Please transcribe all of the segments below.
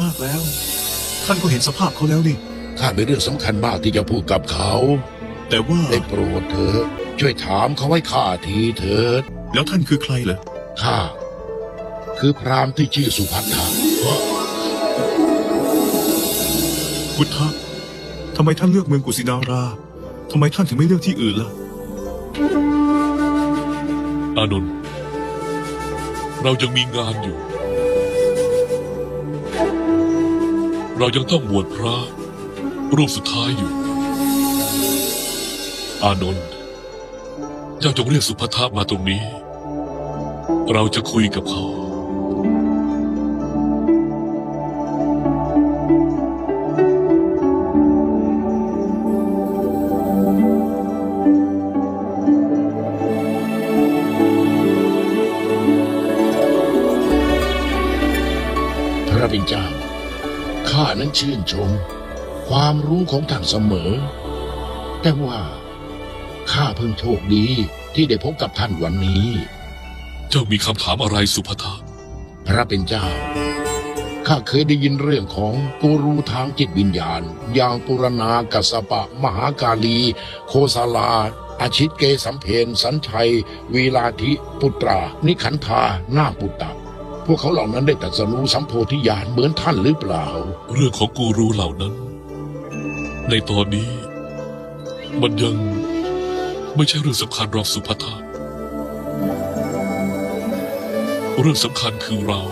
มากแล้ว ท่านก็เห็นสภาพเขาแล้วนี่ ข้าเป็นเรื่องสำคัญมากที่จะพูดกับเขา แต่ว่าได้โปรดเถอะช่วยถามเขาให้ข้าทีเถิดแล้วท่านคือใครเหรอข้าคือพราหมณ์ที่ชื่อสุภัทธาพุทธะทำไมท่านเลือกเมืองกุสินาราทำไมท่านถึงไม่เลือกที่อื่นล่ะ อานนท์เรายังมีงานอยู่ เรายังต้องบวชพระ รูปสุดท้ายอยู่ อานนท์เจ้าจงเรียกสุภัทามาตรงนี้ เราจะคุยกับเขา นั้นชื่นชม ความรู้ของท่านเสมอ แต่ว่าข้าเพิ่งโชคดีที่ได้พบกับท่านวันนี้ เจ้ามีคำถามอะไรสุภัทาพระเป็นเจ้า ข้าเคยได้ยินเรื่องของกูรูทางจิตวิญญาณ อย่างปุรณากัสสปะ มหากาลี โคสาลาอาชิตเกสัมเพนสัญชัย วีลาธิ ปุตรา นิขันธา นาคปุตตะ พวกเขาเหล่านั้นได้ตรัสรู้สัมโพธิญาณเหมือนท่านหรือเปล่า เรื่องของกูรูเหล่านั้น ในตอนนี้ มันยังไม่ใช่เรื่องสำคัญหรอกสุภัทาเรื่องสำคัญคือเรา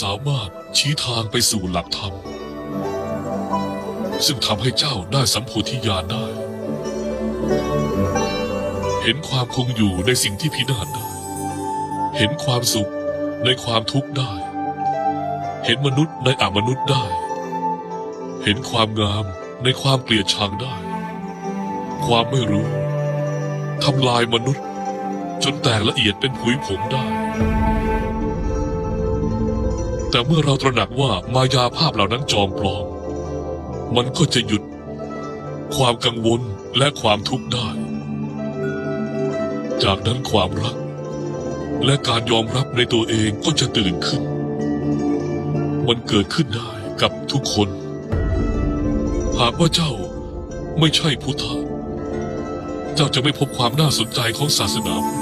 สามารถชี้ทางไปสู่หลักธรรม ซึ่งทำให้เจ้าได้สัมโพธิญาณได้ เห็นความคงอยู่ในสิ่งที่พินาศได้ เห็นความสุขในความทุกข์ได้ เห็นมนุษย์ในอมนุษย์ได้ เห็นความงามในความเกลียดชังได้ ความไม่รู้ทำลายมนุษย์ จนแตกละเอียดเป็นผุยผงได้ แต่เมื่อเราตระหนักว่ามายาภาพเหล่านั้นจอมปลอม มันก็จะหยุด ความกังวลและความทุกข์ได้ จากนั้นความรัก และการยอมรับในตัวเองก็จะตื่นขึ้น มันเกิดขึ้นได้กับทุกคน หากว่าเจ้าไม่ใช่พุทธะเจ้าจะไม่พบความน่าสนใจของศาสนาพุทธ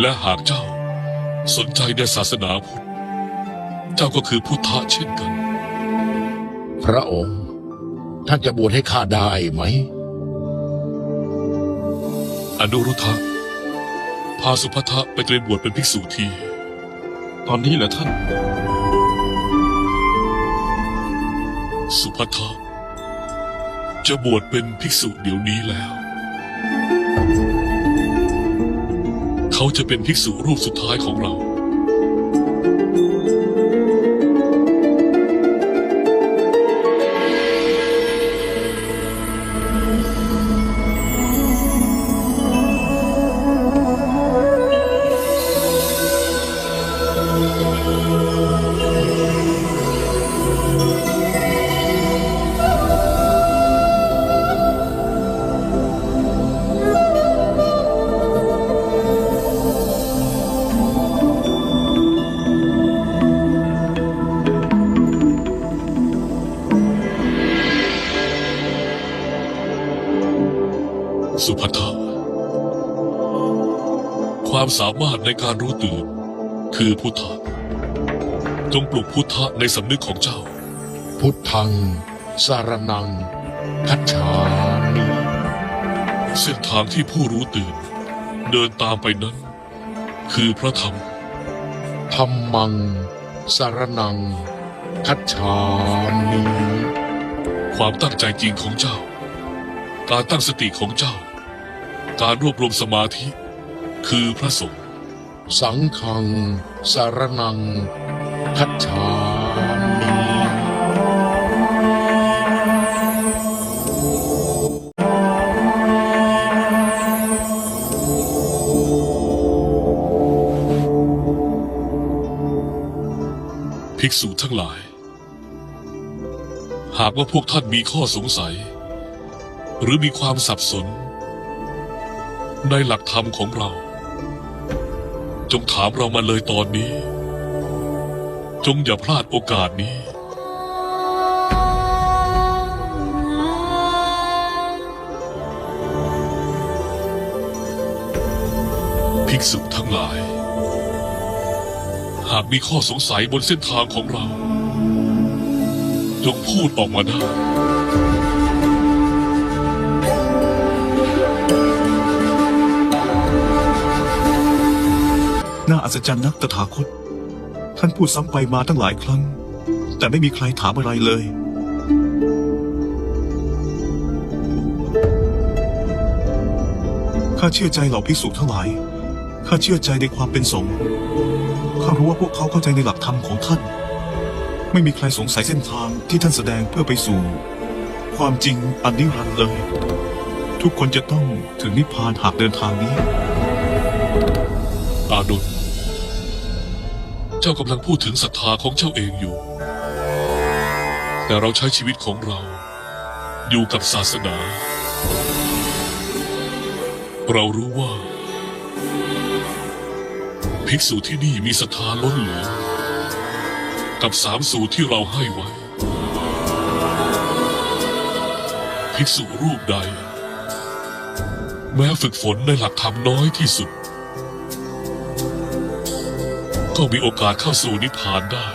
และหากเจ้าสนใจในศาสนาพุทธ เจ้าก็คือพุทธะเช่นกัน พระองค์ท่านจะบวชให้ข้าได้ไหม อนุรุทธะ พาสุภัทะไปเตรียมบวชเป็นภิกษุที ตอนนี้แหละท่าน สุภัทะจะบวชเป็นภิกษุเดี๋ยวนี้แล้ว เขาจะเป็นภิกษุรูปสุดท้ายของเรา สามารถในการรู้ตื่น คือพุทธะจงปลุกพุทธะในสำนึกของเจ้า พุทธัง สารนังคัจฉามิเส้นทางที่ผู้รู้ตื่น เดินตามไปนั้น คือพระธรรมธรรมัง สารนังคัจฉามิความตั้งใจจริงของเจ้า การตั้งสติของเจ้า การรวบรวมสมาธิ คือพระสงฆ์สังฆัง สารนัง คัจฉามิภิกษุทั้งหลาย หากว่าพวกท่านมีข้อสงสัย หรือมีความสับสน ในหลักธรรมของเรา จงถามเรามาเลยตอนนี้ จงอย่าพลาดโอกาสนี้ ภิกษุทั้งหลาย หากมีข้อสงสัยบนเส้นทางของเรา จงพูดออกมาได้ น่าอัศจรรย์นักตถาคต ท่านพูดซ้ำไปมาตั้งหลายครั้ง แต่ไม่มีใครถามอะไรเลย ข้าเชื่อใจเหล่าภิกษุทั้งหลาย ข้าเชื่อใจในความเป็นสงฆ์ ข้ารู้ว่าพวกเขาเข้าใจในหลักธรรมของท่าน ไม่มีใครสงสัยเส้นทางที่ท่านแสดงเพื่อไปสู่ ความจริงอันนิรันดร์เลย ทุกคนจะต้องถึงนิพพานหากเดินทางนี้ อานนท์เจ้ากำลังพูดถึงศรัทธาของเจ้าเองอยู่ แต่เราใช้ชีวิตของเรา อยู่กับศาสนา เรารู้ว่า ภิกษุที่นี่มีศรัทธาล้นเหลือ กับสามสูตรที่เราให้ไว้ ภิกษุรูปใด แม้ฝึกฝนในหลักธรรมน้อยที่สุด ก็มีโอกาสเข้าสู่นิพพานได้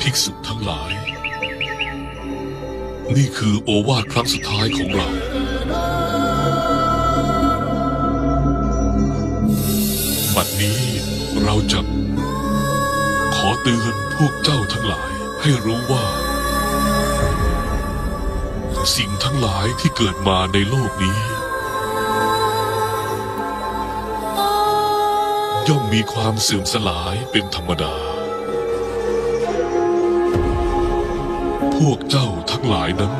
ภิกษุทั้งหลาย นี่คือโอวาทครั้งสุดท้ายของเรา นี้เราจะ ขอเตือนพวกเจ้าทั้งหลายให้รู้ว่า สิ่งทั้งหลายที่เกิดมาในโลกนี้ ย่อมมีความเสื่อมสลายเป็นธรรมดา พวกเจ้าทั้งหลายนั้น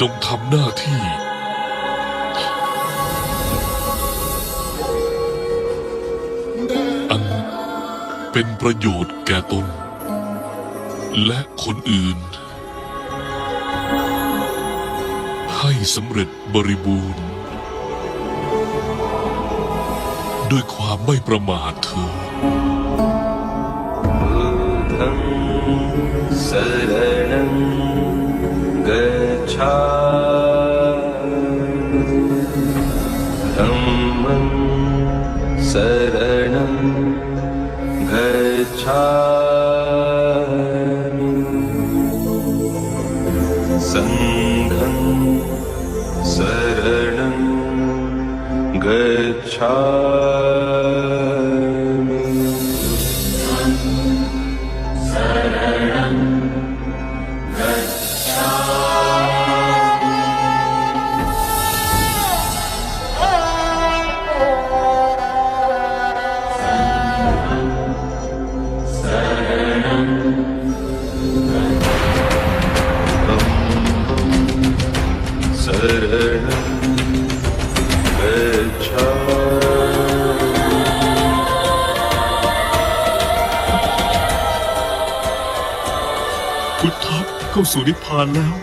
จงทำหน้าที่ เป็นประโยชน์แก่ตน และคนอื่น ให้สำเร็จบริบูรณ์ ด้วยความไม่ประมาทเธอ बुद्धं शरणं गच्छामि गच्छामि। सङ्घं शरणं गच्छामि เข้าสู่นิพพานแล้ว